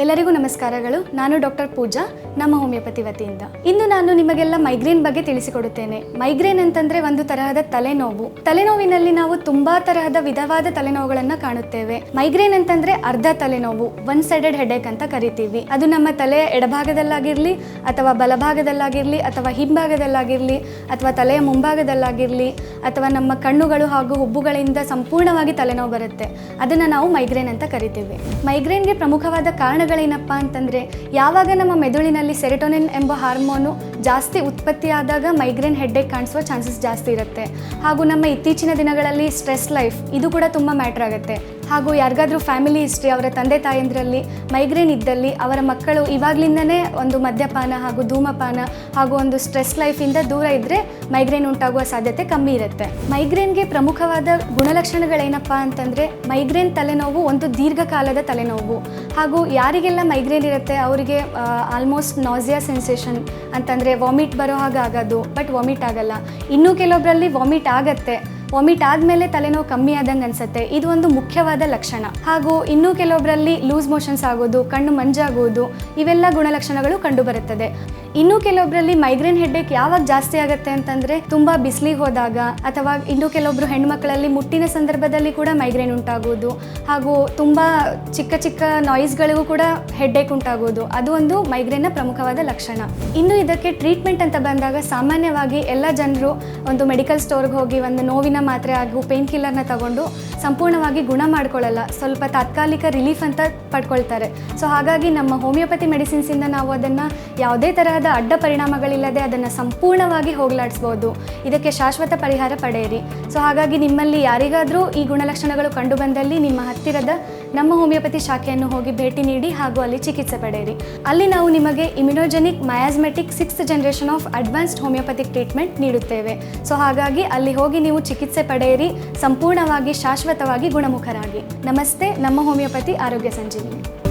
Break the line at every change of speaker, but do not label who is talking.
ಎಲ್ಲರಿಗೂ ನಮಸ್ಕಾರಗಳು. ನಾನು ಡಾಕ್ಟರ್ ಪೂಜಾ, ನಮ್ಮ ಹೋಮಿಯೋಪತಿ ವತಿಯಿಂದ. ಇಂದು ನಾನು ನಿಮಗೆಲ್ಲ ಮೈಗ್ರೇನ್ ಬಗ್ಗೆ ತಿಳಿಸಿಕೊಡುತ್ತೇನೆ. ಮೈಗ್ರೇನ್ ಅಂತಂದ್ರೆ ಒಂದು ತರಹದ ತಲೆನೋವು. ತಲೆನೋವಿನಲ್ಲಿ ನಾವು ತುಂಬಾ ತರಹದ ವಿಧವಾದ ತಲೆನೋವುಗಳನ್ನ ಕಾಣುತ್ತೇವೆ. ಮೈಗ್ರೇನ್ ಅಂತಂದ್ರೆ ಅರ್ಧ ತಲೆನೋವು ಒನ್ ಸೈಡೆಡ್ ಹೆಡೇಕ್ ಅಂತ ಕರಿತೀವಿ. ಅದು ನಮ್ಮ ತಲೆಯ ಎಡಭಾಗದಲ್ಲಾಗಿರ್ಲಿ, ಅಥವಾ ಬಲಭಾಗದಲ್ಲಾಗಿರ್ಲಿ, ಅಥವಾ ಹಿಂಭಾಗದಲ್ಲಾಗಿರ್ಲಿ, ಅಥವಾ ತಲೆಯ ಮುಂಭಾಗದಲ್ಲಾಗಿರ್ಲಿ ಅಥವಾ ನಮ್ಮ ಕಣ್ಣುಗಳು ಹಾಗೂ ಹುಬ್ಬುಗಳಿಂದ ಸಂಪೂರ್ಣವಾಗಿ ತಲೆನೋವು ಬರುತ್ತೆ. ಅದನ್ನು ನಾವು ಮೈಗ್ರೇನ್ ಅಂತ ಕರಿತೀವಿ. ಮೈಗ್ರೇನ್ಗೆ ಪ್ರಮುಖವಾದ ಕಾರಣಗಳೇನಪ್ಪ ಅಂತಂದರೆ, ಯಾವಾಗ ನಮ್ಮ ಮೆದುಳಿನಲ್ಲಿ ಸೆರೆಟೋನಿನ್ ಎಂಬ ಹಾರ್ಮೋನು ಜಾಸ್ತಿ ಉತ್ಪತ್ತಿಯಾದಾಗ ಮೈಗ್ರೇನ್ ಹೆಡ್ಡೇಕ್ ಕಾಣಿಸುವ ಚಾನ್ಸಸ್ ಜಾಸ್ತಿ ಇರುತ್ತೆ. ಹಾಗೂ ನಮ್ಮ ಇತ್ತೀಚಿನ ದಿನಗಳಲ್ಲಿ ಸ್ಟ್ರೆಸ್ ಲೈಫ್, ಇದು ಕೂಡ ತುಂಬ ಮ್ಯಾಟ್ರ್ ಆಗುತ್ತೆ. ಹಾಗೂ ಯಾರಿಗಾದರೂ ಫ್ಯಾಮಿಲಿ ಹಿಸ್ಟ್ರಿ ಅವರ ತಂದೆ ತಾಯಂದ್ರಲ್ಲಿ ಮೈಗ್ರೇನ್ ಇದ್ದಲ್ಲಿ, ಅವರ ಮಕ್ಕಳು ಇವಾಗ್ಲಿಂದನೇ ಒಂದು ಮದ್ಯಪಾನ ಹಾಗೂ ಧೂಮಪಾನ ಹಾಗೂ ಒಂದು ಸ್ಟ್ರೆಸ್ ಲೈಫಿಂದ ದೂರ ಇದ್ದರೆ ಮೈಗ್ರೇನ್ ಉಂಟಾಗುವ ಸಾಧ್ಯತೆ ಕಮ್ಮಿ ಇರುತ್ತೆ. ಮೈಗ್ರೇನ್ಗೆ ಪ್ರಮುಖವಾದ ಗುಣಲಕ್ಷಣಗಳೇನಪ್ಪ ಅಂತಂದರೆ ಮೈಗ್ರೇನ್ ತಲೆನೋವು ಒಂದು ದೀರ್ಘಕಾಲದ ತಲೆನೋವು. ಹಾಗೂ ಯಾರಿಗೆಲ್ಲ ಮೈಗ್ರೇನ್ ಇರುತ್ತೆ ಅವರಿಗೆ ಆಲ್ಮೋಸ್ಟ್ ನಾಸಿಯಾ ಸೆನ್ಸೇಷನ್ ಅಂತಂದರೆ ವಾಮಿಟ್ ಬರೋ ಹಾಗೆ ಆಗೋದು ಬಟ್ ವಾಮಿಟ್ ಆಗಲ್ಲ. ಇನ್ನೂ ಕೆಲವೊಬ್ಬರಲ್ಲಿ ವಾಮಿಟ್ ಆಗತ್ತೆ. ವಾಮಿಟ್ ಆದಮೇಲೆ ತಲೆನೋವು ಕಮ್ಮಿ ಆದಂಗೆ ಅನ್ಸುತ್ತೆ. ಇದು ಒಂದು ಮುಖ್ಯವಾದ ಲಕ್ಷಣ. ಹಾಗೂ ಇನ್ನೂ ಕೆಲವೊಬ್ಬರಲ್ಲಿ ಲೂಸ್ ಮೋಷನ್ಸ್ ಆಗೋದು, ಕಣ್ಣು ಮಂಜಾಗೋದು, ಇವೆಲ್ಲ ಗುಣಲಕ್ಷಣಗಳು ಕಂಡುಬರುತ್ತದೆ. ಇನ್ನು ಕೆಲವೊಬ್ಬರಲ್ಲಿ ಮೈಗ್ರೇನ್ ಹೆಡ್ಡೇಕ್ ಯಾವಾಗ ಜಾಸ್ತಿ ಆಗುತ್ತೆ ಅಂತಂದ್ರೆ ತುಂಬಾ ಬಿಸಿಲಿಗೆ ಹೋದಾಗ ಅಥವಾ ಇನ್ನು ಕೆಲವೊಬ್ಬರು ಹೆಣ್ಮಕ್ಳಲ್ಲಿ ಮುಟ್ಟಿನ ಸಂದರ್ಭದಲ್ಲಿ ಕೂಡ ಮೈಗ್ರೇನ್ ಉಂಟಾಗುವುದು ಹಾಗೂ ತುಂಬಾ ಚಿಕ್ಕ ಚಿಕ್ಕ ನಾಯ್ಸ್ಗಳಿಗೂ ಕೂಡ ಹೆಡ್ಡೇಕ್ ಉಂಟಾಗುವುದು ಅದು ಒಂದು ಮೈಗ್ರೇನ್ನ ಪ್ರಮುಖವಾದ ಲಕ್ಷಣ. ಇನ್ನು ಇದಕ್ಕೆ ಟ್ರೀಟ್ಮೆಂಟ್ ಅಂತ ಬಂದಾಗ ಸಾಮಾನ್ಯವಾಗಿ ಎಲ್ಲ ಜನರು ಒಂದು ಮೆಡಿಕಲ್ ಸ್ಟೋರ್ಗೆ ಹೋಗಿ ಒಂದು ನೋವಿನ ಮಾತ್ರೆ ಹಾಗೂ ಪೇನ್ ಕಿಲ್ಲರ್ನ ತಗೊಂಡು ಸಂಪೂರ್ಣವಾಗಿ ಗುಣ ಮಾಡ್ಕೊಳ್ಳಲ್ಲ. ಸ್ವಲ್ಪ ತಾತ್ಕಾಲಿಕ ರಿಲೀಫ್ ಅಂತ ಪಡ್ಕೊಳ್ತಾರೆ. ಸೊ ಹಾಗಾಗಿ ನಮ್ಮ ಹೋಮಿಯೋಪತಿ ಮೆಡಿಸಿನ್ಸಿಂದ ನಾವು ಅದನ್ನು ಯಾವುದೇ ತರಹದ ಅಡ್ಡ ಪರಿಣಾಮಗಳಿಲ್ಲದೆ ಅದನ್ನು ಸಂಪೂರ್ಣವಾಗಿ ಹೋಗಲಾಡಿಸ್ಬೋದು. ಇದಕ್ಕೆ ಶಾಶ್ವತ ಪರಿಹಾರ ಪಡೆಯಿರಿ. ಸೊ ಹಾಗಾಗಿ ನಿಮ್ಮಲ್ಲಿ ಯಾರಿಗಾದರೂ ಈ ಗುಣಲಕ್ಷಣಗಳು ಕಂಡುಬಂದಲ್ಲಿ ನಿಮ್ಮ ಹತ್ತಿರದ ನಮ್ಮ ಹೋಮಿಯೋಪತಿ ಶಾಖೆಯನ್ನು ಹೋಗಿ ಭೇಟಿ ನೀಡಿ ಹಾಗೂ ಅಲ್ಲಿ ಚಿಕಿತ್ಸೆ ಪಡೆಯಿರಿ. ಅಲ್ಲಿ ನಾವು ನಿಮಗೆ immunogenic miasmatic sixth generation of advanced homeopathic treatment ನೀಡುತ್ತೇವೆ. ಸೊ ಹಾಗಾಗಿ ಅಲ್ಲಿ ಹೋಗಿ ನೀವು ಚಿಕಿತ್ಸೆ ಪಡೆಯಿರಿ. ಸಂಪೂರ್ಣವಾಗಿ ಶಾಶ್ವತವಾಗಿ ಗುಣಮುಖರಾಗಿ. ನಮಸ್ತೆ, ನಮ್ಮ ಹೋಮಿಯೋಪತಿ ಆರೋಗ್ಯ ಸಂಜೀವಿನಿ.